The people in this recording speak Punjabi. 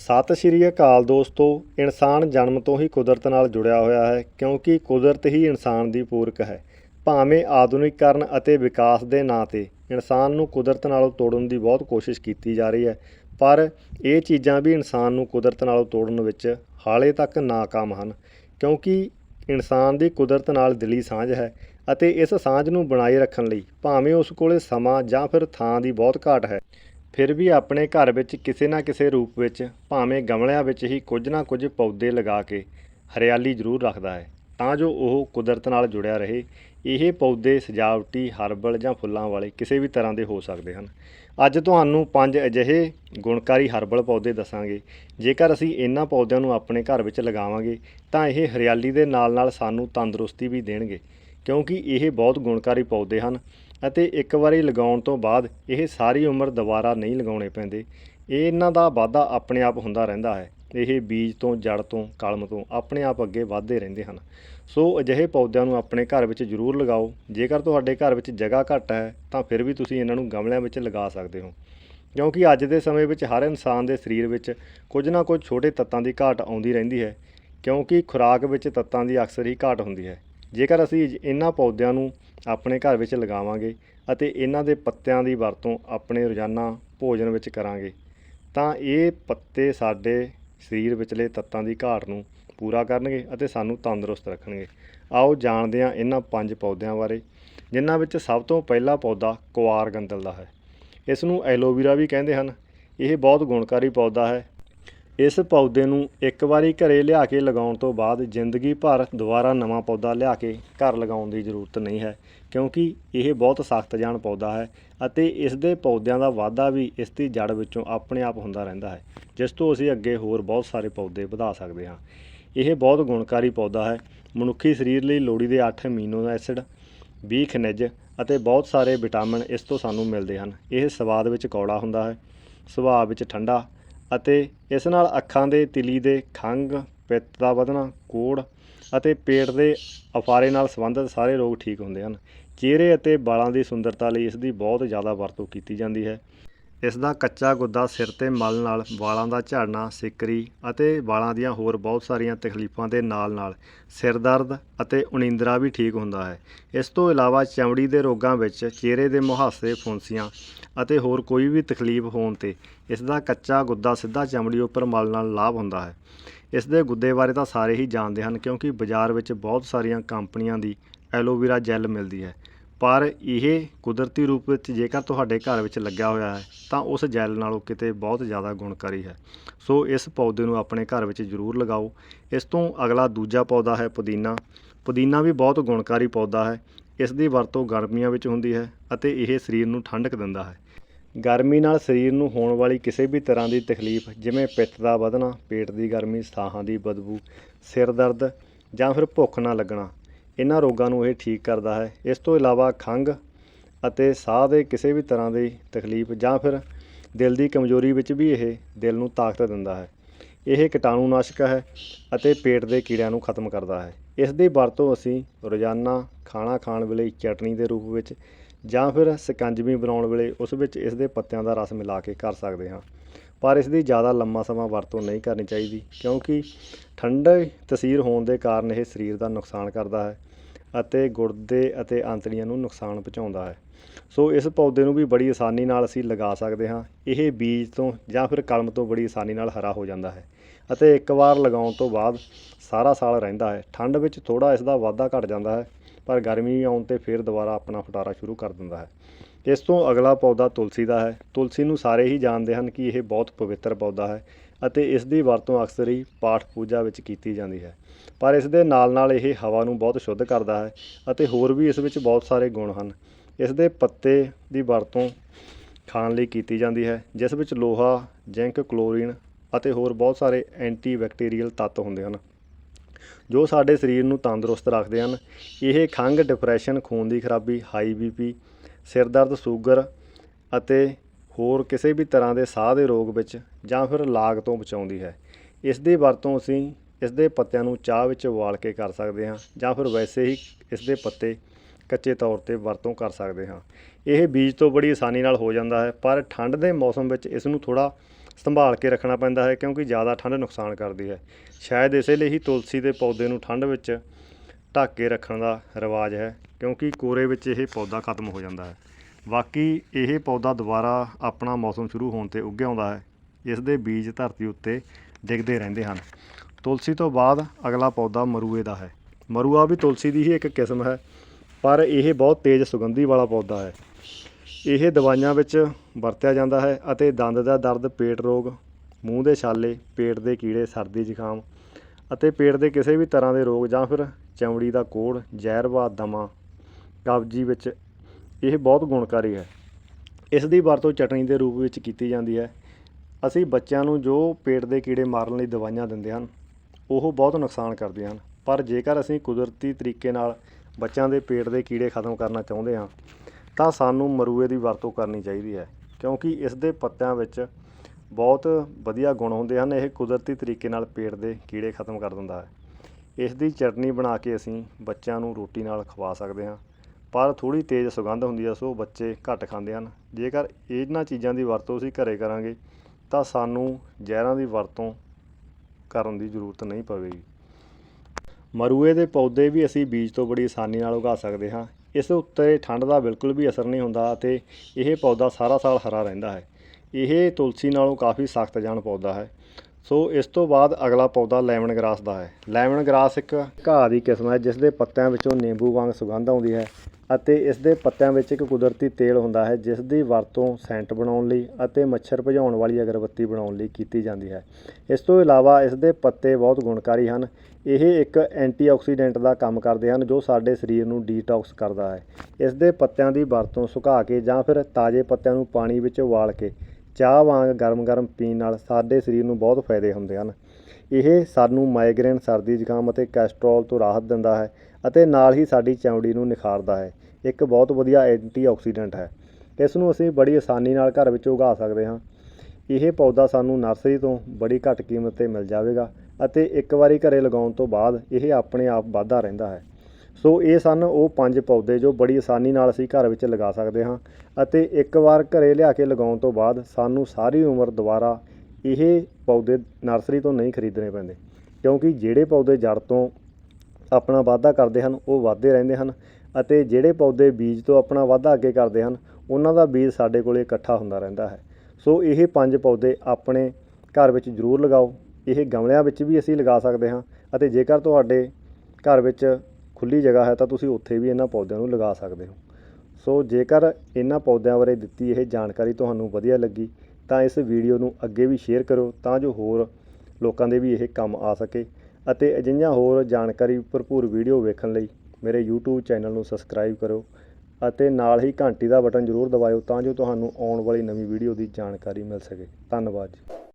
ਸਤਿ ਸ਼੍ਰੀ ਅਕਾਲ ਦੋਸਤੋ, ਇਨਸਾਨ ਜਨਮ ਤੋਂ ਹੀ ਕੁਦਰਤ ਨਾਲ ਜੁੜਿਆ ਹੋਇਆ ਹੈ, ਕਿਉਂਕਿ ਕੁਦਰਤ ਹੀ ਇਨਸਾਨ ਦੀ ਪੂਰਕ ਹੈ। ਭਾਵੇਂ ਆਧੁਨਿਕਰਨ ਅਤੇ ਵਿਕਾਸ ਦੇ ਨਾਂ ਤੇ ਇਨਸਾਨ ਨੂੰ ਕੁਦਰਤ ਨਾਲੋਂ ਤੋੜਨ ਦੀ ਬਹੁਤ ਕੋਸ਼ਿਸ਼ ਕੀਤੀ ਜਾ ਰਹੀ ਹੈ, ਪਰ ਇਹ ਚੀਜ਼ਾਂ ਵੀ ਇਨਸਾਨ ਨੂੰ ਕੁਦਰਤ ਨਾਲੋਂ ਤੋੜਨ ਵਿੱਚ ਹਾਲੇ ਤੱਕ ਨਾਕਾਮ ਹਨ, ਕਿਉਂਕਿ ਇਨਸਾਨ ਦੀ ਕੁਦਰਤ ਨਾਲ ਦਿਲੀ ਸਾਂਝ ਹੈ ਅਤੇ ਇਸ ਸਾਂਝ ਨੂੰ ਬਣਾਈ ਰੱਖਣ ਲਈ ਭਾਵੇਂ ਉਸ ਕੋਲੇ ਸਮਾਂ ਜਾਂ ਫਿਰ ਥਾਂ ਦੀ ਬਹੁਤ ਘਾਟ ਹੈ। ਫਿਰ ਵੀ ਆਪਣੇ ਘਰ ਵਿੱਚ ਕਿਸੇ ਨਾ ਕਿਸੇ ਰੂਪ ਵਿੱਚ, ਭਾਵੇਂ ਗਮਲਿਆਂ ਵਿੱਚ ਹੀ ਕੁਝ ਨਾ ਕੁਝ ਪੌਦੇ ਲਗਾ ਕੇ ਹਰਿਆਲੀ ਜ਼ਰੂਰ ਰੱਖਦਾ ਹੈ, ਤਾਂ ਜੋ ਉਹ ਕੁਦਰਤ ਨਾਲ ਜੁੜਿਆ ਰਹੇ। ਇਹ ਪੌਦੇ ਸਜਾਵਟੀ, ਹਰਬਲ ਜਾਂ ਫੁੱਲਾਂ ਵਾਲੇ ਕਿਸੇ ਵੀ ਤਰ੍ਹਾਂ ਦੇ ਹੋ ਸਕਦੇ ਹਨ। ਅੱਜ ਤੁਹਾਨੂੰ ਪੰਜ ਅਜਿਹੇ ਗੁਣਕਾਰੀ ਹਰਬਲ ਪੌਦੇ ਦੱਸਾਂਗੇ। ਜੇਕਰ ਅਸੀਂ ਇਹਨਾਂ ਪੌਦਿਆਂ ਨੂੰ ਆਪਣੇ ਘਰ ਵਿੱਚ ਲਗਾਵਾਂਗੇ, ਤਾਂ ਇਹ ਹਰਿਆਲੀ ਦੇ ਨਾਲ-ਨਾਲ ਸਾਨੂੰ ਤੰਦਰੁਸਤੀ ਵੀ ਦੇਣਗੇ, ਕਿਉਂਕਿ ਇਹ ਬਹੁਤ ਗੁਣਕਾਰੀ ਪੌਦੇ ਹਨ। ਅਤੇ ਇੱਕ ਵਾਰੀ ਲਗਾਉਣ ਤੋਂ ਬਾਅਦ ਇਹ ਸਾਰੀ ਉਮਰ ਦੁਬਾਰਾ ਨਹੀਂ ਲਗਾਉਣੇ ਪੈਂਦੇ। ਇਹ ਇਹਨਾਂ ਦਾ ਵਾਧਾ ਆਪਣੇ ਆਪ ਹੁੰਦਾ ਰਹਿੰਦਾ ਹੈ। ਇਹ ਬੀਜ ਤੋਂ ਜੜ ਤੋਂ, ਕਲਮ ਤੋਂ ਆਪਣੇ ਆਪ ਅੱਗੇ ਵਧਦੇ ਰਹਿੰਦੇ ਹਨ। ਸੋ ਅਜਿਹੇ ਪੌਦਿਆਂ ਨੂੰ ਆਪਣੇ ਘਰ ਵਿੱਚ ਜ਼ਰੂਰ ਲਗਾਓ। ਜੇਕਰ ਤੁਹਾਡੇ ਘਰ ਵਿੱਚ ਜਗ੍ਹਾ ਘੱਟ ਹੈ, ਤਾਂ ਫਿਰ ਵੀ ਤੁਸੀਂ ਇਹਨਾਂ ਨੂੰ ਗਮਲਿਆਂ ਵਿੱਚ ਲਗਾ ਸਕਦੇ ਹੋ। ਕਿਉਂਕਿ ਅੱਜ ਦੇ ਸਮੇਂ ਵਿੱਚ ਹਰ ਇਨਸਾਨ ਦੇ ਸਰੀਰ ਵਿੱਚ ਕੁਝ ਨਾ ਕੁਝ ਛੋਟੇ ਤੱਤਾਂ ਦੀ ਘਾਟ ਆਉਂਦੀ ਰਹਿੰਦੀ ਹੈ। ਕਿਉਂਕਿ ਖੁਰਾਕ ਵਿੱਚ ਤੱਤਾਂ ਦੀ ਅਕਸਰ ਹੀ ਘਾਟ ਹੁੰਦੀ ਹੈ। ਜੇਕਰ ਅਸੀਂ ਇਹਨਾਂ ਪੌਦਿਆਂ ਨੂੰ ਆਪਣੇ ਘਰ ਵਿੱਚ ਲਗਾਵਾਂਗੇ ਅਤੇ ਇਹਨਾਂ ਦੇ ਪੱਤਿਆਂ ਦੀ ਵਰਤੋਂ ਆਪਣੇ ਰੋਜ਼ਾਨਾ ਭੋਜਨ ਵਿੱਚ ਕਰਾਂਗੇ, ਤਾਂ ਇਹ ਪੱਤੇ ਸਾਡੇ ਸਰੀਰ ਵਿਚਲੇ ਤੱਤਾਂ ਦੀ ਘਾਟ ਨੂੰ ਪੂਰਾ ਕਰਨਗੇ ਅਤੇ ਸਾਨੂੰ ਤੰਦਰੁਸਤ ਰੱਖਣਗੇ। ਆਓ ਜਾਣਦੇ ਹਾਂ ਇਹਨਾਂ ਪੰਜ ਪੌਦਿਆਂ ਬਾਰੇ, ਜਿਨ੍ਹਾਂ ਵਿੱਚ ਸਭ ਤੋਂ ਪਹਿਲਾ ਪੌਦਾ ਕੁਆਰ ਗੰਦਲ ਦਾ ਹੈ। ਇਸ ਨੂੰ ਐਲੋਵੀਰਾ ਵੀ ਕਹਿੰਦੇ ਹਨ। ਇਹ ਬਹੁਤ ਗੁਣਕਾਰੀ ਪੌਦਾ ਹੈ ਇਸ ਪੌਦੇ ਨੂੰ ਇੱਕ ਵਾਰੀ ਘਰੇ ਲਿਆ ਕੇ ਲਗਾਉਣ ਤੋਂ ਬਾਅਦ ਜ਼ਿੰਦਗੀ ਭਰ ਦੁਬਾਰਾ ਨਵਾਂ ਪੌਦਾ ਲਿਆ ਕੇ ਘਰ ਲਗਾਉਣ ਦੀ ਜ਼ਰੂਰਤ ਨਹੀਂ ਹੈ, ਕਿਉਂਕਿ ਇਹ ਬਹੁਤ ਸਖਤ ਜਾਨ ਪੌਦਾ ਹੈ ਅਤੇ ਇਸ ਦੇ ਪੌਦਿਆਂ ਦਾ ਵਾਧਾ ਵੀ ਇਸ ਦੀ ਜੜ ਵਿੱਚੋਂ ਆਪਣੇ ਆਪ ਹੁੰਦਾ ਰਹਿੰਦਾ ਹੈ, ਜਿਸ ਤੋਂ ਅਸੀਂ ਅੱਗੇ ਹੋਰ ਬਹੁਤ ਸਾਰੇ ਪੌਦੇ ਵਧਾ ਸਕਦੇ ਹਾਂ। ਇਹ ਬਹੁਤ ਗੁਣਕਾਰੀ ਪੌਦਾ ਹੈ। ਮਨੁੱਖੀ ਸਰੀਰ ਲਈ ਲੋੜੀਂਦੇ 8 ਅਮੀਨੋ ਐਸਿਡ 20 ਖਣਿਜ ਅਤੇ ਬਹੁਤ ਸਾਰੇ ਵਿਟਾਮਿਨ ਇਸ ਤੋਂ ਸਾਨੂੰ ਮਿਲਦੇ ਹਨ। ਇਹ ਸਵਾਦ ਵਿੱਚ ਕੌੜਾ ਹੁੰਦਾ ਹੈ, ਸੁਭਾਅ ਵਿੱਚ ਠੰਡਾ ਅਤੇ ਇਸ ਨਾਲ ਅੱਖਾਂ ਦੇ ਤਿਲੀ ਦੇ ਖੰਘ, ਪਿੱਤ ਦਾ ਵਧਣਾ, ਕੋੜ ਅਤੇ ਪੇਟ ਦੇ ਅਫਾਰੇ ਨਾਲ ਸੰਬੰਧਿਤ ਸਾਰੇ ਰੋਗ ਠੀਕ ਹੁੰਦੇ ਹਨ। ਚਿਹਰੇ ਅਤੇ ਵਾਲਾਂ ਦੀ ਸੁੰਦਰਤਾ ਲਈ ਇਸ ਦੀ ਬਹੁਤ ਜ਼ਿਆਦਾ ਵਰਤੋਂ ਕੀਤੀ ਜਾਂਦੀ ਹੈ। ਇਸ ਦਾ ਕੱਚਾ ਗੁੱਦਾ ਸਿਰ ਤੇ ਮਲ ਨਾਲ ਵਾਲਾਂ ਦਾ ਝੜਨਾ, ਸਿੱਕਰੀ ਅਤੇ ਵਾਲਾਂ ਦੀਆਂ ਹੋਰ ਬਹੁਤ ਸਾਰੀਆਂ ਤਕਲੀਫਾਂ ਦੇ ਨਾਲ-ਨਾਲ ਸਿਰ ਦਰਦ ਅਤੇ ਉਣੀਂਦਰਾ ਵੀ ਠੀਕ ਹੁੰਦਾ ਹੈ। ਇਸ ਤੋਂ ਇਲਾਵਾ ਚਮੜੀ ਦੇ ਰੋਗਾਂ ਵਿੱਚ ਚਿਹਰੇ ਦੇ ਮੁਹਾਸੇ, ਫੁੰਸੀਆਂ ਅਤੇ ਹੋਰ ਕੋਈ ਵੀ ਤਕਲੀਫ ਹੋਣ ਤੇ ਇਸ ਦਾ ਕੱਚਾ ਗੁੱਦਾ ਸਿੱਧਾ ਚਮੜੀ ਉੱਪਰ ਮਲ ਨਾਲ ਲਾਭ ਹੁੰਦਾ ਹੈ। ਇਸ ਦੇ ਗੁੱਦੇ ਬਾਰੇ ਤਾਂ ਸਾਰੇ ਹੀ ਜਾਣਦੇ ਹਨ ਕਿਉਂਕਿ ਬਾਜ਼ਾਰ ਵਿੱਚ ਬਹੁਤ ਸਾਰੀਆਂ ਕੰਪਨੀਆਂ ਦੀ ਐਲੋਵੀਰਾ ਜੈਲ ਮਿਲਦੀ ਹੈ। ਪਰ ਇਹ ਕੁਦਰਤੀ ਰੂਪ ਵਿੱਚ ਜੇਕਰ ਤੁਹਾਡੇ ਘਰ ਵਿੱਚ ਲੱਗਿਆ ਹੋਇਆ ਹੈ, ਤਾਂ ਉਸ ਜੈਲ ਨਾਲੋਂ ਕਿਤੇ ਬਹੁਤ ਜ਼ਿਆਦਾ ਗੁਣਕਾਰੀ ਹੈ। ਸੋ ਇਸ ਪੌਦੇ ਨੂੰ ਆਪਣੇ ਘਰ ਵਿੱਚ ਜ਼ਰੂਰ ਲਗਾਓ। ਇਸ ਤੋਂ ਅਗਲਾ ਦੂਜਾ ਪੌਦਾ ਹੈ ਪੁਦੀਨਾ। ਪੁਦੀਨਾ ਵੀ ਬਹੁਤ ਗੁਣਕਾਰੀ ਪੌਦਾ ਹੈ। ਇਸ ਦੀ ਵਰਤੋਂ ਗਰਮੀਆਂ ਵਿੱਚ ਹੁੰਦੀ ਹੈ ਅਤੇ ਇਹ ਸਰੀਰ ਨੂੰ ਠੰਡਕ ਦਿੰਦਾ ਹੈ। ਗਰਮੀ ਨਾਲ ਸਰੀਰ ਨੂੰ ਹੋਣ ਵਾਲੀ ਕਿਸੇ ਵੀ ਤਰ੍ਹਾਂ ਦੀ ਤਕਲੀਫ, ਜਿਵੇਂ ਪਿੱਤ ਦਾ ਵਧਣਾ, ਪੇਟ ਦੀ ਗਰਮੀ, ਸਾਹਾਂ ਦੀ ਬਦਬੂ, ਸਿਰ ਦਰਦ ਜਾਂ ਫਿਰ ਭੁੱਖ ਨਾ ਲੱਗਣਾ ਇਹਨਾਂ ਰੋਗਾਂ ਨੂੰ ਇਹ ਠੀਕ ਕਰਦਾ ਹੈ। ਇਸ ਤੋਂ ਇਲਾਵਾ ਖੰਘ ਅਤੇ ਸਾਹ ਦੇ ਕਿਸੇ ਵੀ ਤਰ੍ਹਾਂ ਦੀ ਤਕਲੀਫ ਜਾਂ ਫਿਰ ਦਿਲ ਦੀ ਕਮਜ਼ੋਰੀ ਵਿੱਚ ਵੀ ਇਹ ਦਿਲ ਨੂੰ ਤਾਕਤ ਦਿੰਦਾ ਹੈ। ਇਹ ਕੀਟਾਣੂਨਾਸ਼ਕ ਹੈ ਅਤੇ ਪੇਟ ਦੇ ਕੀੜਿਆਂ ਨੂੰ ਖਤਮ ਕਰਦਾ ਹੈ। ਇਸ ਦੀ ਵਰਤੋਂ ਅਸੀਂ ਰੋਜ਼ਾਨਾ ਖਾਣਾ ਖਾਣ ਵੇਲੇ ਚਟਨੀ ਦੇ ਰੂਪ ਵਿੱਚ ਜਾਂ ਫਿਰ ਸਕੰਜਵੀ ਬਣਾਉਣ ਵੇਲੇ ਉਸ ਵਿੱਚ ਇਸ ਦੇ ਪੱਤਿਆਂ ਦਾ ਰਸ ਮਿਲਾ ਕੇ ਕਰ ਸਕਦੇ ਹਾਂ। ਪਰ ਇਸ ਦੀ ਜ਼ਿਆਦਾ ਲੰਮਾ ਸਮਾਂ ਵਰਤੋਂ ਨਹੀਂ ਕਰਨੀ ਚਾਹੀਦੀ ਕਿਉਂਕਿ ਠੰਡੇ ਤਸੀਰ ਹੋਣ ਦੇ ਕਾਰਨ ਇਹ ਸਰੀਰ ਦਾ ਨੁਕਸਾਨ ਕਰਦਾ ਹੈ ਅਤੇ ਗੁਰਦੇ ਅਤੇ ਆਂਤੜੀਆਂ ਨੂੰ ਨੁਕਸਾਨ ਪਹੁੰਚਾਉਂਦਾ ਹੈ। ਸੋ ਇਸ ਪੌਦੇ ਨੂੰ ਵੀ ਬੜੀ ਆਸਾਨੀ ਨਾਲ ਅਸੀਂ ਲਗਾ ਸਕਦੇ ਹਾਂ। ਇਹ ਬੀਜ ਤੋਂ ਜਾਂ ਫਿਰ ਕਲਮ ਤੋਂ ਬੜੀ ਆਸਾਨੀ ਨਾਲ ਹਰਾ ਹੋ ਜਾਂਦਾ ਹੈ ਅਤੇ ਇੱਕ ਵਾਰ ਲਗਾਉਣ ਤੋਂ ਬਾਅਦ ਸਾਰਾ ਸਾਲ ਰਹਿੰਦਾ ਹੈ। ਠੰਡ ਵਿੱਚ ਥੋੜਾ ਇਸ ਦਾ ਵਾਧਾ ਘਟ ਜਾਂਦਾ ਹੈ, ਪਰ ਗਰਮੀ ਆਉਣ ਤੇ ਫਿਰ ਦੁਬਾਰਾ ਆਪਣਾ ਫਟਾਰਾ ਸ਼ੁਰੂ ਕਰ ਦਿੰਦਾ ਹੈ। ਇਸ ਤੋਂ ਅਗਲਾ ਪੌਦਾ ਤੁਲਸੀ ਦਾ ਹੈ। ਤੁਲਸੀ ਨੂੰ ਸਾਰੇ ਹੀ ਜਾਣਦੇ ਹਨ ਕਿ ਇਹ ਬਹੁਤ ਪਵਿੱਤਰ ਪੌਦਾ ਹੈ ਅਤੇ ਇਸ ਦੀ ਵਰਤੋਂ ਅਕਸਰ ਹੀ ਪਾਠ ਪੂਜਾ ਵਿੱਚ ਕੀਤੀ ਜਾਂਦੀ ਹੈ। ਪਰ ਇਸ ਦੇ ਨਾਲ-ਨਾਲ ਇਹ ਹਵਾ ਨੂੰ ਬਹੁਤ ਸ਼ੁੱਧ ਕਰਦਾ ਹੈ ਅਤੇ ਹੋਰ ਵੀ ਇਸ ਵਿੱਚ ਬਹੁਤ ਸਾਰੇ ਗੁਣ ਹਨ। ਇਸ ਦੇ ਪੱਤੇ ਦੀ ਵਰਤੋਂ ਖਾਣ ਲਈ ਕੀਤੀ ਜਾਂਦੀ ਹੈ, ਜਿਸ ਵਿੱਚ ਲੋਹਾ, ਜ਼ਿੰਕ, ਕਲੋਰੀਨ ਅਤੇ ਹੋਰ ਬਹੁਤ ਸਾਰੇ ਐਂਟੀ ਬੈਕਟੀਰੀਅਲ ਤੱਤ ਹੁੰਦੇ ਹਨ, ਜੋ ਸਾਡੇ ਸਰੀਰ ਨੂੰ ਤੰਦਰੁਸਤ ਰੱਖਦੇ ਹਨ। ਇਹ ਖੰਘ, ਡਿਪਰੈਸ਼ਨ, ਖੂਨ ਦੀ ਖਰਾਬੀ, ਹਾਈ ਬੀਪੀ ਸਿਰ ਦਰਦ, ਸ਼ੂਗਰ ਅਤੇ ਹੋਰ ਕਿਸੇ ਵੀ ਤਰ੍ਹਾਂ ਦੇ ਸਾਹ ਦੇ ਰੋਗ ਵਿੱਚ ਜਾਂ ਫਿਰ ਲਾਗ ਤੋਂ ਬਚਾਉਂਦੀ ਹੈ। ਇਸ ਦੀ ਵਰਤੋਂ ਅਸੀਂ ਇਸ ਦੇ ਪੱਤਿਆਂ ਨੂੰ ਚਾਹ ਵਿੱਚ ਉਬਾਲ ਕੇ ਕਰ ਸਕਦੇ ਹਾਂ ਜਾਂ ਫਿਰ ਵੈਸੇ ਹੀ ਇਸ ਦੇ ਪੱਤੇ ਕੱਚੇ ਤੌਰ ਤੇ ਵਰਤੋਂ ਕਰ ਸਕਦੇ ਹਾਂ। ਇਹ ਬੀਜ ਤੋਂ ਬੜੀ ਆਸਾਨੀ ਨਾਲ ਹੋ ਜਾਂਦਾ ਹੈ, ਪਰ ਠੰਡ ਦੇ ਮੌਸਮ ਵਿੱਚ ਇਸ ਨੂੰ ਥੋੜਾ ਸੰਭਾਲ ਕੇ ਰੱਖਣਾ ਪੈਂਦਾ ਹੈ ਕਿਉਂਕਿ ਜ਼ਿਆਦਾ ਠੰਡ ਨੁਕਸਾਨ ਕਰਦੀ ਹੈ। ਸ਼ਾਇਦ ਇਸੇ ਲਈ ਹੀ ਤੁਲਸੀ ਦੇ ਪੌਦੇ ਨੂੰ ਠੰਡ ਵਿੱਚ ਢੱਕ ਕੇ ਰੱਖਣ ਦਾ ਰਿਵਾਜ ਹੈ ਕਿਉਂਕਿ ਕੋਰੇ ਵਿੱਚ ਇਹ ਪੌਦਾ ਖਤਮ ਹੋ ਜਾਂਦਾ ਹੈ। ਬਾਕੀ ਇਹ ਪੌਦਾ ਦੁਬਾਰਾ ਆਪਣਾ ਮੌਸਮ ਸ਼ੁਰੂ ਹੋਣ ਤੇ ਉੱਗ ਆਉਂਦਾ ਹੈ। ਇਸ ਦੇ ਬੀਜ ਧਰਤੀ ਉੱਤੇ ਡਿੱਗਦੇ ਰਹਿੰਦੇ ਹਨ। ਤੁਲਸੀ ਤੋਂ ਬਾਅਦ ਅਗਲਾ ਪੌਦਾ ਮਰੂਏ ਦਾ ਹੈ। ਮਰੂਆ ਵੀ ਤੁਲਸੀ ਦੀ ਹੀ ਇੱਕ ਕਿਸਮ ਹੈ, ਪਰ ਇਹ ਬਹੁਤ ਤੇਜ਼ ਸੁਗੰਧੀ ਵਾਲਾ ਪੌਦਾ ਹੈ। ਇਹ ਦਵਾਈਆਂ ਵਿੱਚ ਵਰਤਿਆ ਜਾਂਦਾ ਹੈ ਅਤੇ ਦੰਦ ਦਾ ਦਰਦ, ਪੇਟ ਰੋਗ, ਮੂੰਹ ਦੇ ਛਾਲੇ, ਪੇਟ ਦੇ ਕੀੜੇ, ਸਰਦੀ ਜ਼ੁਕਾਮ ਅਤੇ ਪੇਟ ਦੇ ਕਿਸੇ ਵੀ ਤਰ੍ਹਾਂ ਦੇ ਰੋਗ ਜਾਂ ਫਿਰ ਚਮੜੀ ਦਾ ਕੋੜ ਜ਼ਹਿਰਵਾ ਦਮਾ, ਕਬਜੀ ਵਿੱਚ ਇਹ ਬਹੁਤ ਗੁਣਕਾਰੀ ਹੈ। ਇਸ ਦੀ ਵਰਤੋਂ ਚਟਨੀ ਦੇ ਰੂਪ ਵਿੱਚ ਕੀਤੀ ਜਾਂਦੀ ਹੈ। ਅਸੀਂ ਬੱਚਿਆਂ ਨੂੰ ਜੋ ਪੇਟ ਦੇ ਕੀੜੇ ਮਾਰਨ ਲਈ ਦਵਾਈਆਂ ਦਿੰਦੇ ਹਨ, ਉਹ ਬਹੁਤ ਨੁਕਸਾਨ ਕਰਦੇ ਹਨ। ਪਰ ਜੇਕਰ ਅਸੀਂ ਕੁਦਰਤੀ ਤਰੀਕੇ ਨਾਲ ਬੱਚਿਆਂ ਦੇ ਪੇਟ ਦੇ ਕੀੜੇ ਖਤਮ ਕਰਨਾ ਚਾਹੁੰਦੇ ਹਾਂ, ਤਾਂ ਸਾਨੂੰ ਮਰੂਏ ਦੀ ਵਰਤੋਂ ਕਰਨੀ ਚਾਹੀਦੀ ਹੈ, ਕਿਉਂਕਿ ਇਸ ਦੇ ਪੱਤਿਆਂ ਵਿੱਚ ਬਹੁਤ ਵਧੀਆ ਗੁਣ ਹੁੰਦੇ ਹਨ। ਇਹ ਕੁਦਰਤੀ ਤਰੀਕੇ ਨਾਲ ਪੇਟ ਦੇ ਕੀੜੇ ਖਤਮ ਕਰ ਦਿੰਦਾ ਹੈ। ਇਸ ਦੀ ਚਟਨੀ ਬਣਾ ਕੇ ਅਸੀਂ ਬੱਚਿਆਂ ਨੂੰ ਰੋਟੀ ਨਾਲ ਖਵਾ ਸਕਦੇ ਹਾਂ। ਪਰ ਥੋੜੀ ਤੇਜ਼ ਸੁਗੰਧ ਹੁੰਦੀ ਹੈ ਸੋ ਬੱਚੇ ਘੱਟ ਖਾਂਦੇ ਹਨ। ਜੇਕਰ ਇਹਨਾਂ ਚੀਜ਼ਾਂ ਦੀ ਵਰਤੋਂ ਅਸੀਂ ਘਰੇ ਕਰਾਂਗੇ, ਤਾਂ ਸਾਨੂੰ ਜ਼ਹਿਰਾਂ ਦੀ ਵਰਤੋਂ ਕਰਨ ਦੀ ਜ਼ਰੂਰਤ ਨਹੀਂ ਪਵੇਗੀ। ਮਰੂਏ ਦੇ ਪੌਦੇ ਵੀ ਅਸੀਂ ਬੀਜ ਤੋਂ ਬੜੀ ਆਸਾਨੀ ਨਾਲ ਉਗਾ ਸਕਦੇ ਹਾਂ। ਇਸ ਉੱਤੇ ਠੰਡ ਦਾ ਬਿਲਕੁਲ ਵੀ ਅਸਰ ਨਹੀਂ ਹੁੰਦਾ ਅਤੇ ਇਹ ਪੌਦਾ ਸਾਰਾ ਸਾਲ ਹਰਾ ਰਹਿੰਦਾ ਹੈ। ਇਹ ਤੁਲਸੀ ਨਾਲੋਂ ਕਾਫੀ ਸਖਤ ਜਾਨ ਪੌਦਾ ਹੈ। ਸੋ ਇਸ ਤੋਂ ਬਾਅਦ ਅਗਲਾ ਪੌਦਾ ਲੈਮਨ ਗ੍ਰਾਸ ਦਾ ਹੈ। ਲੈਮਨ ਗ੍ਰਾਸ ਇੱਕ ਘਾਹ ਦੀ ਕਿਸਮ ਹੈ ਜਿਸ ਦੇ ਪੱਤਿਆਂ ਵਿੱਚੋਂ ਨਿੰਬੂ ਵਾਂਗ ਸੁਗੰਧ ਆਉਂਦੀ ਹੈ। ਅਤੇ ਇਸ ਦੇ ਪੱਤਿਆਂ ਵਿੱਚ ਇੱਕ ਕੁਦਰਤੀ ਤੇਲ ਹੁੰਦਾ ਹੈ ਜਿਸ ਦੀ ਵਰਤੋਂ ਸੈਂਟ ਬਣਾਉਣ ਲਈ ਅਤੇ ਮੱਛਰ ਭਜਾਉਣ ਵਾਲੀ ਅਗਰਬੱਤੀ ਬਣਾਉਣ ਲਈ ਕੀਤੀ ਜਾਂਦੀ ਹੈ। ਇਸ ਤੋਂ ਇਲਾਵਾ ਇਸ ਦੇ ਪੱਤੇ ਬਹੁਤ ਗੁਣਕਾਰੀ ਹਨ। ਇਹ ਇੱਕ ਐਂਟੀਆਕਸੀਡੈਂਟ ਦਾ ਕੰਮ ਕਰਦੇ ਹਨ, ਜੋ ਸਾਡੇ ਸਰੀਰ ਨੂੰ ਡੀਟੌਕਸ ਕਰਦਾ ਹੈ। ਇਸ ਦੇ ਪੱਤਿਆਂ ਦੀ ਵਰਤੋਂ ਸੁਕਾ ਕੇ ਜਾਂ ਫਿਰ ਤਾਜ਼ੇ ਪੱਤਿਆਂ ਨੂੰ ਪਾਣੀ ਵਿੱਚ ਉਬਾਲ ਕੇ ਚਾਹ ਵਾਂਗ ਗਰਮ-ਗਰਮ ਪੀਣ ਨਾਲ ਸਾਡੇ ਸਰੀਰ ਨੂੰ ਬਹੁਤ ਫਾਇਦੇ ਹੁੰਦੇ ਹਨ। ਇਹ ਸਾਨੂੰ ਮਾਈਗ੍ਰੇਨ, ਸਰਦੀ ਜ਼ੁਕਾਮ ਅਤੇ ਕੈਸਟਰੋਲ ਤੋਂ ਰਾਹਤ ਦਿੰਦਾ ਹੈ ਅਤੇ ਨਾਲ ਹੀ ਸਾਡੀ ਚਮੜੀ ਨੂੰ ਨਿਖਾਰਦਾ ਹੈ। ਇੱਕ ਬਹੁਤ ਵਧੀਆ ਐਂਟੀਆਕਸੀਡੈਂਟ ਹੈ। ਇਸ ਨੂੰ ਅਸੀਂ ਬੜੀ ਆਸਾਨੀ ਨਾਲ ਘਰ ਵਿੱਚ ਉਗਾ ਸਕਦੇ ਹਾਂ। ਇਹ ਪੌਦਾ ਸਾਨੂੰ ਨਰਸਰੀ ਤੋਂ ਬੜੀ ਘੱਟ ਕੀਮਤ ਤੇ ਮਿਲ ਜਾਵੇਗਾ ਅਤੇ ਇੱਕ ਵਾਰੀ ਘਰੇ ਲਗਾਉਣ ਤੋਂ ਬਾਅਦ ਇਹ ਆਪਣੇ ਆਪ ਵੱਧਦਾ ਰਹਿੰਦਾ ਹੈ। ਸੋ ਇਹ ਸਨ ਉਹ ਪੰਜ ਪੌਦੇ ਜੋ ਬੜੀ ਆਸਾਨੀ ਨਾਲ ਅਸੀਂ ਘਰ ਵਿੱਚ ਲਗਾ ਸਕਦੇ ਹਾਂ ਅਤੇ ਇੱਕ ਵਾਰ ਘਰੇ ਲਿਆ ਕੇ ਲਗਾਉਣ ਤੋਂ ਬਾਅਦ ਸਾਨੂੰ ਸਾਰੀ ਉਮਰ ਦੁਬਾਰਾ ਇਹ ਪੌਦੇ ਨਰਸਰੀ ਤੋਂ ਨਹੀਂ ਖਰੀਦਣੇ ਪੈਂਦੇ। ਕਿਉਂਕਿ ਜਿਹੜੇ ਪੌਦੇ ਜੜ ਤੋਂ ਆਪਣਾ ਵਾਧਾ ਕਰਦੇ ਹਨ, ਉਹ ਵੱਧਦੇ ਰਹਿੰਦੇ ਹਨ ਅਤੇ ਜਿਹੜੇ ਪੌਦੇ ਬੀਜ ਤੋਂ ਆਪਣਾ ਵਾਧਾ ਅੱਗੇ ਕਰਦੇ ਹਨ, ਉਹਨਾਂ ਦਾ ਬੀਜ ਸਾਡੇ ਕੋਲੇ ਇਕੱਠਾ ਹੁੰਦਾ ਰਹਿੰਦਾ ਹੈ। ਸੋ ਇਹ ਪੰਜ ਪੌਦੇ ਆਪਣੇ ਘਰ ਵਿੱਚ ਜ਼ਰੂਰ ਲਗਾਓ। ਇਹ ਗਮਲਿਆਂ ਵਿੱਚ ਵੀ ਅਸੀਂ ਲਗਾ ਸਕਦੇ ਹਾਂ ਅਤੇ ਜੇਕਰ ਤੁਹਾਡੇ ਘਰ ਵਿੱਚ ਖੁੱਲੀ ਜਗ੍ਹਾ ਹੈ ਤਾਂ ਤੁਸੀਂ ਉੱਥੇ ਵੀ ਇਹਨਾਂ ਪੌਦਿਆਂ ਨੂੰ ਲਗਾ ਸਕਦੇ ਹੋ। ਸੋ ਜੇਕਰ ਇਹਨਾਂ ਪੌਦਿਆਂ ਬਾਰੇ ਦਿੱਤੀ ਇਹ ਜਾਣਕਾਰੀ ਤੁਹਾਨੂੰ ਵਧੀਆ ਲੱਗੀ ਤਾਂ ਇਸ ਵੀਡੀਓ ਨੂੰ ਅੱਗੇ ਵੀ ਸ਼ੇਅਰ ਕਰੋ ਤਾਂ ਜੋ ਹੋਰ ਲੋਕਾਂ ਦੇ ਵੀ ਇਹ ਕੰਮ ਆ ਸਕੇ ਅਤੇ ਅਜਿਹੀਆਂ ਹੋਰ ਜਾਣਕਾਰੀ ਭਰਪੂਰ ਵੀਡੀਓ ਵੇਖਣ ਲਈ ਮੇਰੇ YouTube ਚੈਨਲ ਨੂੰ ਸਬਸਕ੍ਰਾਈਬ ਕਰੋ ਅਤੇ ਨਾਲ ਹੀ ਘੰਟੀ ਦਾ ਬਟਨ ਜ਼ਰੂਰ ਦਬਾਇਓ ਤਾਂ ਜੋ ਤੁਹਾਨੂੰ ਆਉਣ ਵਾਲੀ ਨਵੀਂ ਵੀਡੀਓ ਦੀ ਜਾਣਕਾਰੀ ਮਿਲ ਸਕੇ। ਧੰਨਵਾਦ ਜੀ।